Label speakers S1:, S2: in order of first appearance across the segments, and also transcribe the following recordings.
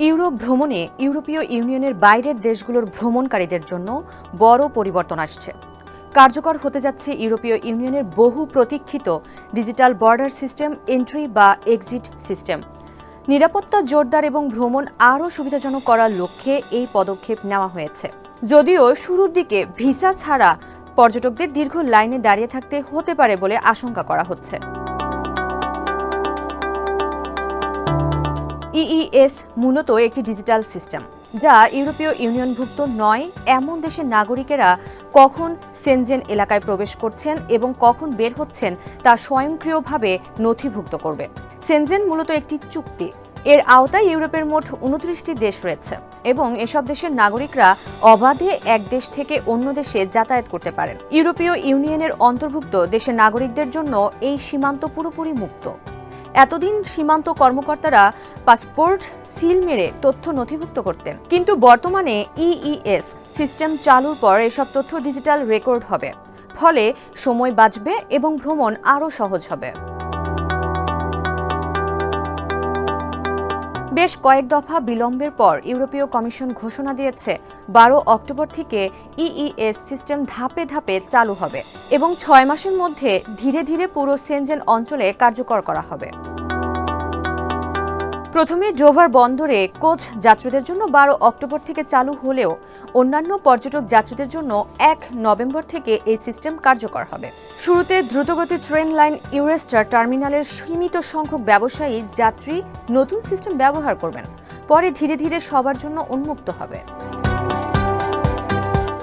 S1: Europe ভ্রমণে ইউরোপীয় ইউনিয়নের বাইরের দেশগুলোর ভ্রমণকারীদের জন্য বড় পরিবর্তন আসছে। কার্যকর হতে যাচ্ছে ইউরোপীয় ইউনিয়নের বহু প্রতীক্ষিত ডিজিটাল বর্ডার সিস্টেম, এন্ট্রি বা এক্সিট সিস্টেম। নিরাপত্তা জোরদার এবং ভ্রমণ আরও সুবিধাজনক করার লক্ষ্যে এই পদক্ষেপ নেওয়া হয়েছে। যদিও শুরুর দিকে ভিসা ছাড়া পর্যটকদের দীর্ঘ লাইনে দাঁড়িয়ে থাকতে হতে পারে বলে আশঙ্কা করা হচ্ছে। ইইএস মূলত একটি ডিজিটাল সিস্টেম, যা ইউরোপীয় ইউনিয়নভুক্ত নয়, এমন দেশের নাগরিকেরা কখন সেনজেন এলাকায় প্রবেশ করছেন এবং কখন বের হচ্ছেন তা স্বয়ংক্রিয়ভাবে নথিভুক্ত করবে। সেনজেন মূলত একটি চুক্তি। এর আওতায় ইউরোপের মোট উনত্রিশটি দেশ রয়েছে এবং এসব দেশের নাগরিকরা অবাধে এক দেশ থেকে অন্য দেশে যাতায়াত করতে পারেন। ইউরোপীয় ইউনিয়নের অন্তর্ভুক্ত দেশের নাগরিকদের জন্য এই সীমান্ত পুরোপুরি মুক্ত। এতদিন সীমান্ত কর্মকর্তারা পাসপোর্ট সিল মেরে তথ্য নথিভুক্ত করতেন। কিন্তু বর্তমানে ইইএস সিস্টেম চালুর পর এসব তথ্য ডিজিটাল রেকর্ড হবে। ফলে সময় বাঁচবে এবং ভ্রমণ আরও সহজ হবে। বেশ কয়েক দফা বিলম্বের পর ইউরোপীয় কমিশন ঘোষণা দিয়েছে, বারো অক্টোবর থেকে ইইএস সিস্টেম ধাপে ধাপে চালু হবে এবং ছয় মাসের মধ্যে ধীরে ধীরে পুরো সেনজেন অঞ্চলে কার্যকর করা হবে। প্রথমে জোভার বন্দরে কোচ যাত্রীদের জন্য বারো অক্টোবর থেকে চালু হলেও অন্যান্য পর্যটক যাত্রীদের জন্য এক নভেম্বর থেকে এই সিস্টেম কার্যকর হবে। শুরুতে দ্রুতগতি ট্রেন লাইন ইউরেস্টার টার্মিনালের সীমিত সংখ্যক ব্যবসায়ী যাত্রী নতুন সিস্টেম ব্যবহার করবেন, পরে ধীরে ধীরে সবার জন্য উন্মুক্ত হবে।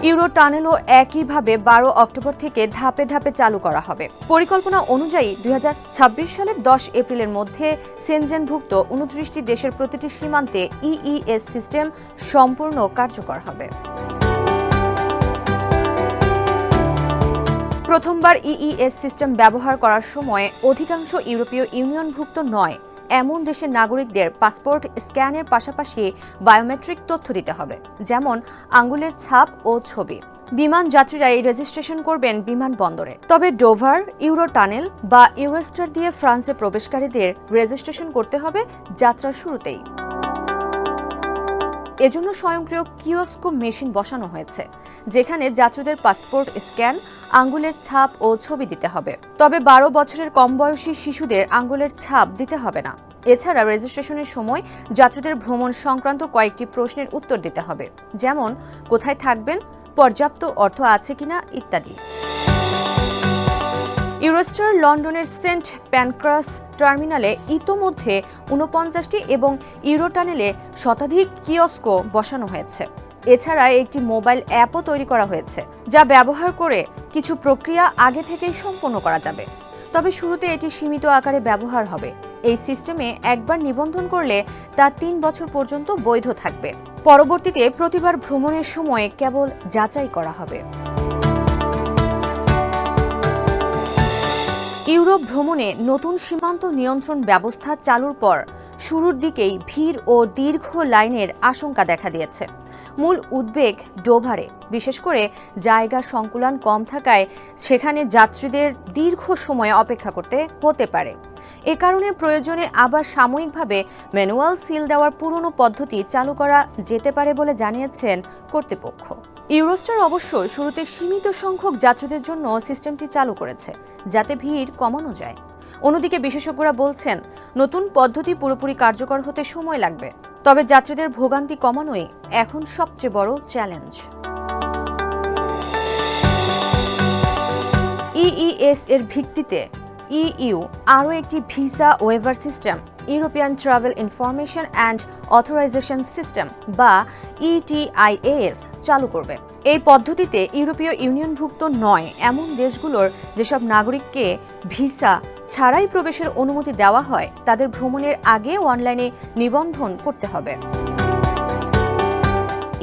S1: ইউরো টানেলও একইভাবে বারো অক্টোবর থেকে ধাপে ধাপে চালু করা হবে। পরিকল্পনা অনুযায়ী দু হাজার ছাব্বিশ সালের দশ এপ্রিলের মধ্যে সেনজেনভুক্ত উনত্রিশটি দেশের প্রতিটি সীমান্তে ইইএস সিস্টেম সম্পূর্ণ কার্যকর হবে। প্রথমবার ইইএস সিস্টেম ব্যবহার করার সময় অধিকাংশ ইউরোপীয় ইউনিয়নভুক্ত নয়। এমন দেশের নাগরিকদের পাসপোর্ট স্ক্যানের পাশাপাশি বায়োমেট্রিক তথ্য দিতে হবে, যেমন আঙ্গুলের ছাপ ও ছবি। বিমান যাত্রীরা এই রেজিস্ট্রেশন করবেন বিমানবন্দরে তবে ডোভার ইউরো টানেল বা ইউরোস্টার দিয়ে ফ্রান্সে প্রবেশকারীদের রেজিস্ট্রেশন করতে হবে যাত্রা শুরুতেই। এজন্য স্বয়ংক্রিয় কিওস্কো মেশিন বসানো হয়েছে, যেখানে যাত্রীদের পাসপোর্ট স্ক্যান, আঙ্গুলের ছাপ ও ছবি দিতে হবে। তবে বারো বছরের কম বয়সী শিশুদের আঙ্গুলের ছাপ দিতে হবে না। এছাড়া রেজিস্ট্রেশনের সময় যাত্রীদের ভ্রমণ সংক্রান্ত কয়েকটি প্রশ্নের উত্তর দিতে হবে, যেমন, কোথায় থাকবেন, পর্যাপ্ত অর্থ আছে কিনা, ইত্যাদি। ইউরোস্টার লন্ডনের সেন্ট প্যানক্রাস টার্মিনালে ইতোমধ্যে উনপঞ্চাশটি এবং ইউরোটানেলে শতাধিক কিয়স্কো বসানো হয়েছে। এছাড়া একটি মোবাইল অ্যাপও তৈরি করা হয়েছে, যা ব্যবহার করে কিছু প্রক্রিয়া আগে থেকেই সম্পন্ন করা যাবে। তবে শুরুতে এটি সীমিত আকারে ব্যবহার হবে। এই সিস্টেমে একবার নিবন্ধন করলে তা তিন বছর পর্যন্ত বৈধ থাকবে। পরবর্তীতে প্রতিবার ভ্রমণের সময় কেবল যাচাই করা হবে। ইউরোপ ভ্রমণে নতুন সীমান্ত নিয়ন্ত্রণ ব্যবস্থা চালুর পর শুরুর দিকেই ভিড় ও দীর্ঘ লাইনের আশঙ্কা দেখা দিয়েছে। মূল উদ্বেগ ডোভারে। বিশেষ করে জায়গা সংকুলান কম থাকায় সেখানে যাত্রীদের দীর্ঘ সময় অপেক্ষা করতে হতে পারে। এ কারণে প্রয়োজনে আবার সাময়িকভাবে ম্যানুয়াল সিল দেওয়ার পুরনো পদ্ধতি চালু করা যেতে পারে বলে জানিয়েছেন কর্তৃপক্ষ। ইউরোস্টার অবশ্য শুরুতে সীমিত সংখ্যক যাত্রীদের জন্য সিস্টেমটি চালু করেছে, যাতে ভিড় কমানো যায়। অন্যদিকে বিশেষজ্ঞরা বলছেন, নতুন পদ্ধতি পুরোপুরি কার্যকর হতে সময় লাগবে, তবে যাত্রীদের ভোগান্তি কমানোই এখন সবচেয়ে বড় চ্যালেঞ্জ। ইইএস এর ভিত্তিতে ইইউ আরও একটি visa waiver system, European travel information and authorisation system, বা ইটিআইএএস চালু করবে। এই পদ্ধতিতে ইউরোপীয় ইউনিয়নভুক্ত নয়, এমন দেশগুলোর যেসব নাগরিককে ভিসা ছাড়াই প্রবেশের অনুমতি দেওয়া হয়, তাদের ভ্রমণের আগে অনলাইনে নিবন্ধন করতে হবে।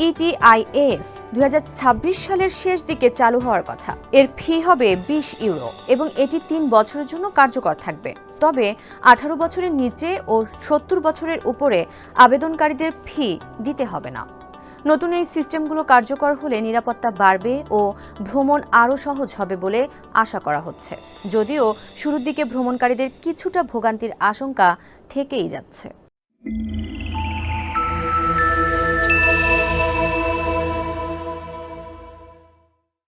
S1: ইটিআইএস দুই হাজার ছাব্বিশ সালের শেষ দিকে চালু হওয়ার কথা। এর ফি হবে বিশ ইউরো এবং এটি তিন বছরের জন্য কার্যকর থাকবে। তবে আঠারো বছরের নিচে ও সত্তর বছরের উপরে আবেদনকারীদের ফি দিতে হবে না। নতুন এই সিস্টেমগুলো কার্যকর হলে নিরাপত্তা বাড়বে ও ভ্রমণ আরও সহজ হবে বলে আশা করা হচ্ছে। যদিও শুরুর দিকে ভ্রমণকারীদের কিছুটা ভোগান্তির আশঙ্কা থেকেই যাচ্ছে।